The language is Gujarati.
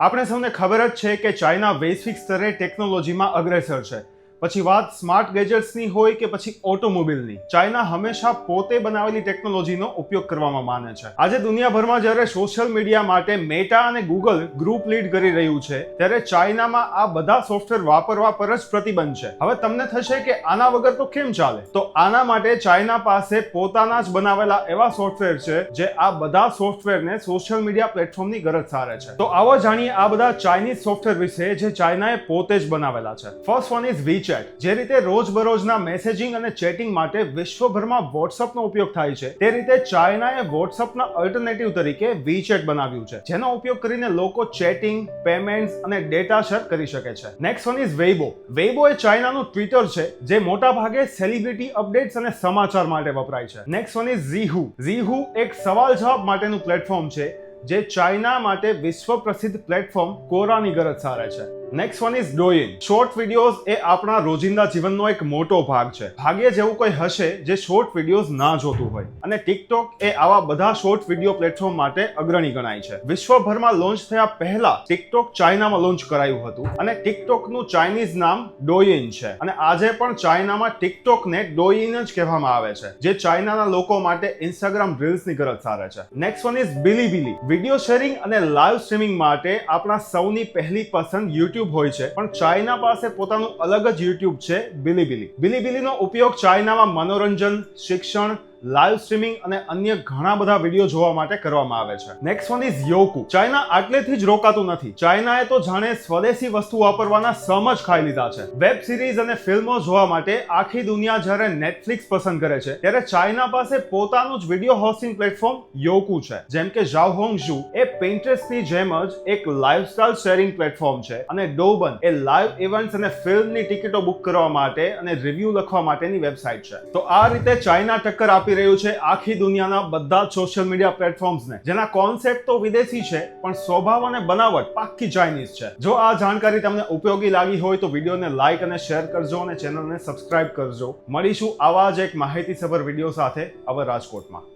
આપણે સૌને ખબર જ છે કે ચાઇના વૈશ્વિક સ્તરે ટેકનોલોજીમાં અગ્રેસર છે. પછી વાત સ્માર્ટ ગેજેટ્સની હોય કે પછી ઓટોમોબિલની ચાઇના હંમેશા પોતે બનાવેલી ટેકનોલોજીનો ઉપયોગ કરવામાં માને છે. આજે દુનિયાભરમાં જ્યારે સોશિયલ મીડિયા માટે મેટા અને ગૂગલ ગ્રુપ લીડ કરી રહ્યું છે, ત્યારે ચાઇનામાં આ બધા સોફ્ટવેર વાપરવા પર જ પ્રતિબંધ છે. હવે તમને થશે કે આના વગર તો કેમ ચાલે? તો આના માટે ચાઇના પાસે પોતાના જ બનાવેલા એવા સોફ્ટવેર છે, જે આ બધા સોફ્ટવેરને સોશિયલ મીડિયા પ્લેટફોર્મની ગરજ સારે છે. તો આવો જાણીએ આ બધા ચાઇનીઝ સોફ્ટવેર વિશે, જે ચાઇનાએ પોતે જ બનાવેલા છે. ફર્સ્ટ વન ઇઝ વીચેટ જે રીતે રોજબરોજના મેસેજિંગ અને ચેટિંગ માટે વિશ્વભરમાં વોટ્સઅપનો ઉપયોગ થાય છે, તે રીતે ચાઇનાએ વોટ્સઅપના અલ્ટરનેટિવ તરીકે વીચેટ બનાવ્યું છે, જેનો ઉપયોગ કરીને લોકો ચેટિંગ, પેમેન્ટ્સ અને ડેટા શેર કરી શકે છે. Next one is Weibo Weibo એ ચાઇનાનું ટ્વિટર છે, જે મોટા ભાગે સેલિબ્રિટી અપડેટ્સ અને સમાચાર માટે વપરાય છે. નેક્સ્ટ વન ઇઝ ઝીહુ ઝીહુ એક સવાલ જવાબ માટેનું પ્લેટફોર્મ છે, જે ચાઇના માટે વિશ્વ પ્રસિદ્ધ પ્લેટફોર્મ કોરાની ગરજ સારે છે. Next one is Douyin short videos એ આપણા રોજિંદા જીવનનો એક મોટો ભાગ છે. ભાગ્યે જેવું કોઈ હશે જે શોર્ટ વિડીયોઝ ના જોતું હોય. અને ટિકટોક એ આવા બધા શોર્ટ વીડિયો પ્લેટફોર્મ માટે અગ્રણી ગણાય છે. વિશ્વભરમાં લોન્ચ થયા પહેલા ટિકટોક ચાઇનામાં લોન્ચ કરાયું હતું. અને ટિકટોકનું ચાઇનીઝ નામ ડોઈન છે. અને આજે પણ ચાઇનામાં ટિકટોકને ડોઈન જ કહેવામાં આવે છે. જે ચાઇનાના લોકો માટે ઇન્સ્ટાગ્રામ રીલ્સની ગરજ સારે છે. Next one is Bilibili video sharing અને લાઈવ સ્ટ્રીમિંગ માટે આપણા સૌની પહેલી પસંદ યુટ્યુબ હોય છે, પણ ચાઇના પાસે પોતાનું અલગ જ યુટ્યુબ છે બિલીબિલી. બિલીબિલીનો ઉપયોગ ચાઇનામાં મનોરંજન, શિક્ષણ લાઈવ સ્ટ્રીમિંગ અને અન્ય ઘણા બધા વીડિયો જોવા માટે કરવામાં આવે છે. Next one is Youku China આટલેથી જ રોકાતું નથી. ચાઇનાએ તો જાણે સ્વદેશી વસ્તુ વાપરવાના સમ જ ખાઈ લીધા છે. વેબ સિરીઝ અને ફિલ્મો જોવા માટે આખી દુનિયા જ્યારે નેટફ્લિક્સ પસંદ કરે છે, ત્યારે ચાઇના પાસે પોતાનું જ વીડિયો હોસ્ટિંગ પ્લેટફોર્મ યોકુ છે. જેમ કે ઝાઓહોંગ ઝુ એ Pinterestની જેમ જ એક લાઇફસ્ટાઇલ શેરિંગ પ્લેટફોર્મ છે અને ડોબન એ લાઈવ ઇવેન્ટ્સ અને ફિલ્મની ટિકિટો બુક કરવા માટે અને રિવ્યૂ લખવા માટેની વેબસાઇટ છે. તો આ રીતે ચાઇના ટક્કર આપી રહ્યું છે આખી દુનિયાના બધા જ સોશિયલ મીડિયા પ્લેટફોર્મ્સને જેના કોન્સેપ્ટ તો વિદેશી છે, પણ સ્વભાવ અને બનાવટ પાક્કી ચાઇનીઝ છે. જો આ જાણકારી તમને ઉપયોગી લાગી હોય તો વિડીયોને લાઇક અને શેર કરજો અને ચેનલને સબસ્ક્રાઇબ કરજો. મળીશું આવા જ એક માહિતીસભર વીડિયો સાથે હવે રાજકોટમાં.